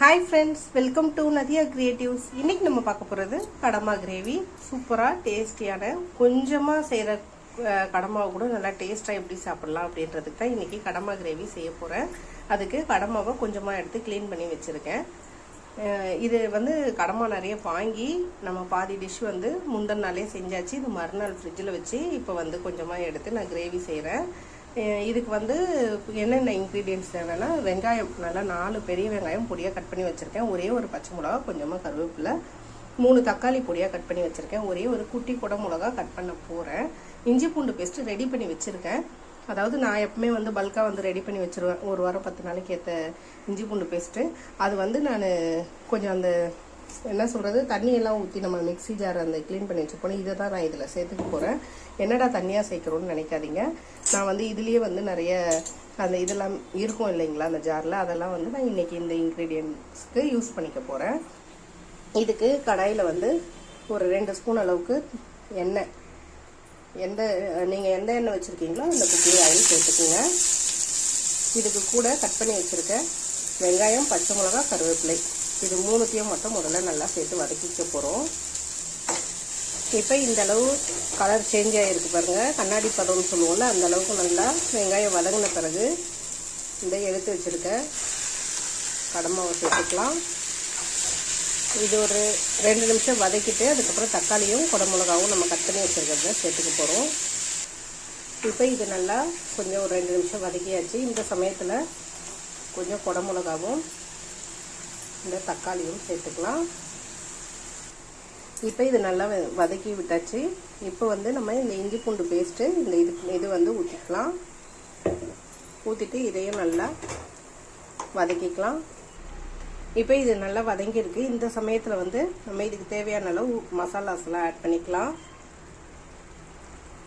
Hi friends welcome to Nadiya creatives இன்னைக்கு நம்ம பார்க்க போகிறது கடமா கிரேவி சூப்பராக டேஸ்டியான கொஞ்சமாக செய்கிற கடமாவை கூட நல்லா டேஸ்ட்டாக எப்படி சாப்பிடலாம் அப்படின்றதுக்கு தான் இன்றைக்கி கடமா கிரேவி செய்ய போகிறேன் அதுக்கு கடமாவை கொஞ்சமாக எடுத்து க்ளீன் பண்ணி வச்சுருக்கேன். இது வந்து கடமா நிறைய வாங்கி நம்ம பாதி டிஷ் வந்து முந்தின நாளே செஞ்சாச்சு. இது மறுநாள் ஃப்ரிட்ஜில் வச்சு இப்போ வந்து கொஞ்சமாக எடுத்து நான் கிரேவி செய்கிறேன் இதுக்கு வந்து என்னென்ன இன்க்ரீடியன்ஸ் தேவைன்னா வெங்காயம் நல்லா நாலு பெரிய வெங்காயம் பொடியாக கட் பண்ணி வச்சுருக்கேன். ஒரே ஒரு பச்சை மிளகா கொஞ்சமாக கருவேப்பிலை மூணு தக்காளி பொடியாக கட் பண்ணி வச்சுருக்கேன். ஒரே ஒரு குட்டி குட மிளகா கட் பண்ண போகிறேன் இஞ்சி பூண்டு பேஸ்ட்டு ரெடி பண்ணி வச்சுருக்கேன். அதாவது நான் எப்பவுமே வந்து பல்காக வந்து ரெடி பண்ணி வச்சுருவேன். ஒரு வாரம் பத்து நாளைக்கு ஏற்ற இஞ்சி பூண்டு பேஸ்ட்டு அது வந்து நான் கொஞ்சம் அந்த என்ன சொல்கிறது தண்ணியெல்லாம் ஊற்றி நம்ம மிக்ஸி ஜார் அந்த க்ளீன் பண்ணி வச்சுப்போம் இதை தான் நான் இதில் சேர்த்துக்க போகிறேன் என்னடா தண்ணியாக சேர்க்குறோன்னு நினைக்காதீங்க. நான் வந்து இதுலேயே வந்து நிறைய அந்த இதெல்லாம் இருக்கும் இல்லைங்களா அந்த ஜாரில் அதெல்லாம் வந்து நான் இன்றைக்கி இந்த இன்க்ரீடியன்ட்ஸ்க்கு யூஸ் பண்ணிக்க போகிறேன் இதுக்கு கடாயில் வந்து ஒரு ரெண்டு ஸ்பூன் அளவுக்கு எண்ணெய். எந்த நீங்கள் எந்த எண்ணெய் வச்சுருக்கீங்களோ அந்த குக்கிங் ஆயில் சேர்த்துக்குங்க. இதுக்கு கூட கட் பண்ணி வச்சுருக்க வெங்காயம் பச்சை மிளகா கருவேப்பிலை. இது மூணுத்தையும் மட்டும் முதல்ல நல்லா சேர்த்து வதக்கிக்க போகிறோம் இப்போ இந்த அளவு கலர் சேஞ்ச் ஆகிருக்கு பாருங்கள் கண்ணாடி பதம்னு சொல்லுவோம்ல அந்த அளவுக்கு நல்லா வெங்காயம் வதங்கின பிறகு இந்த எடுத்து வச்சுருக்க கடமாவை சேர்த்துக்கலாம். இது ஒரு ரெண்டு நிமிஷம் வதக்கிட்டு அதுக்கப்புறம் தக்காளியும் குடமிளகாவும் நம்ம கட் பண்ணி வச்சுருக்கிறத சேர்த்துக்க போகிறோம் இப்போ இது நல்லா கொஞ்சம் ஒரு ரெண்டு நிமிஷம் வதக்கியாச்சு. இந்த சமயத்தில் கொஞ்சம் குடமிளகாவும் இந்த தக்காளியும் சேர்த்துக்கலாம். இப்போ இது நல்லா வதக்கி விட்டாச்சு. இப்போ வந்து நம்ம இந்த இஞ்சி பூண்டு பேஸ்ட்டு இந்த இது இது வந்து ஊற்றிக்கலாம் ஊற்றிட்டு இதையும் நல்லா வதக்கிக்கலாம். இப்போ இது நல்லா வதங்கியிருக்கு. இந்த சமயத்தில் வந்து நம்ம இதுக்கு தேவையான அளவு மசாலாஸ்லாம் ஆட் பண்ணிக்கலாம்.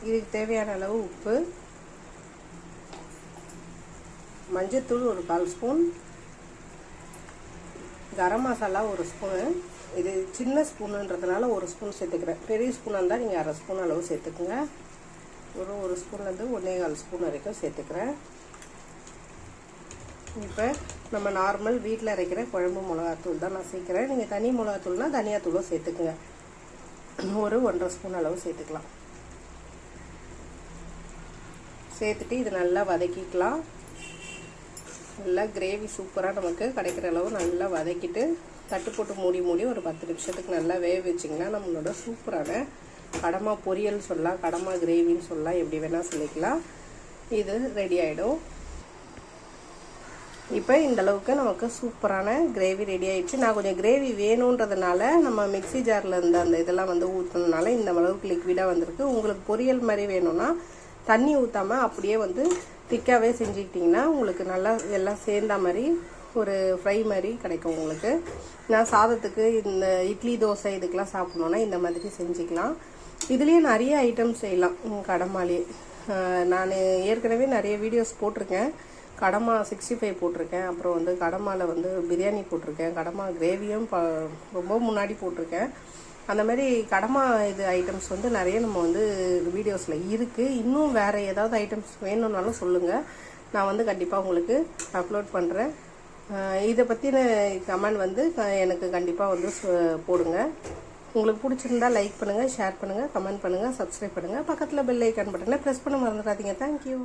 இதுக்கு தேவையான அளவு உப்பு. மஞ்சத்தூள் ஒரு கால் ஸ்பூன். கரம் மசாலா ஒரு ஸ்பூனு. இது சின்ன ஸ்பூனுன்றதுனால ஒரு ஸ்பூன் சேர்த்துக்கிறேன். பெரிய ஸ்பூனாக இருந்தால் நீங்கள் அரை ஸ்பூன் அளவு சேர்த்துக்குங்க. ஒரு ஒரு ஸ்பூன்லேருந்து ஒன்றே கால் ஸ்பூன் வரைக்கும் சேர்த்துக்கிறேன். இப்போ நம்ம நார்மல் வீட்டில் அரைக்கிற குழம்பு மிளகாத்தூள் தான் நான் சேர்க்குறேன். நீங்கள் தனி மிளகாத்தூள்னா தனியாத்தூளும் சேர்த்துக்குங்க. ஒரு ஒன்றரை ஸ்பூன் அளவு சேர்த்துக்கலாம். சேர்த்துட்டு இது நல்லா வதக்கிக்கலாம். நல்லா கிரேவி சூப்பராக நமக்கு கிடைக்கிற அளவு நல்லா வதக்கிட்டு தட்டு போட்டு மூடி மூடி ஒரு பத்து நிமிஷத்துக்கு நல்லா வேக வச்சிங்கன்னா நம்மளோட சூப்பரான கடமா பொரியல் சொல்லலாம் கடமா கிரேவின்னு சொல்லலாம் எப்படி வேணால் சொல்லிக்கலாம். இது ரெடி ஆகிடும் இப்போ இந்த அளவுக்கு நமக்கு சூப்பரான கிரேவி ரெடி ஆயிடுச்சு. நான் கொஞ்சம் கிரேவி வேணுன்றதுனால நம்ம மிக்சி ஜாரில் இருந்த அந்த இதெல்லாம் வந்து ஊற்றுனதுனால இந்த அளவுக்கு லிக்விடாக வந்திருக்கு. உங்களுக்கு பொரியல் மாதிரி வேணும்னா தண்ணி ஊற்றாமல் அப்படியே வந்து திக்காகவே செஞ்சுக்கிட்டிங்கன்னா உங்களுக்கு நல்லா எல்லாம் சேர்ந்த மாதிரி ஒரு ஃப்ரை மாதிரி கிடைக்கும் உங்களுக்கு. நான் சாதத்துக்கு இந்த இட்லி தோசை இதுக்கெலாம் சாப்பிட்ணுன்னா இந்த மாதிரி செஞ்சுக்கலாம். இதுலேயே நிறைய ஐட்டம்ஸ் செய்யலாம். கடமாலே நான் ஏற்கனவே நிறைய வீடியோஸ் போட்டிருக்கேன். கடமா சிக்ஸ்டி ஃபைவ் போட்டிருக்கேன். அப்புறம் வந்து கடமாவில் வந்து பிரியாணி போட்டிருக்கேன். கடமா கிரேவியும் ப ரொம்ப முன்னாடி போட்டிருக்கேன். அந்த மாதிரி கடமா இது ஐட்டம்ஸ் வந்து நிறைய நம்ம வந்து வீடியோஸில் இருக்குது இன்னும் வேறு ஏதாவது ஐட்டம்ஸ் வேணும்னாலும் சொல்லுங்கள் நான் வந்து கண்டிப்பாக உங்களுக்கு அப்லோட் பண்ணுறேன் இதை பற்றின கமெண்ட் வந்து எனக்கு கண்டிப்பாக வந்து போடுங்க. உங்களுக்கு பிடிச்சிருந்தா லைக் பண்ணுங்கள் ஷேர் பண்ணுங்கள் கமெண்ட் பண்ணுங்கள் சப்ஸ்கிரைப் பண்ணுங்கள் பக்கத்தில் பெல் ஐக்கான் பட்டனை ப்ரெஸ் பண்ண மறந்துடாதீங்க. தேங்க்யூ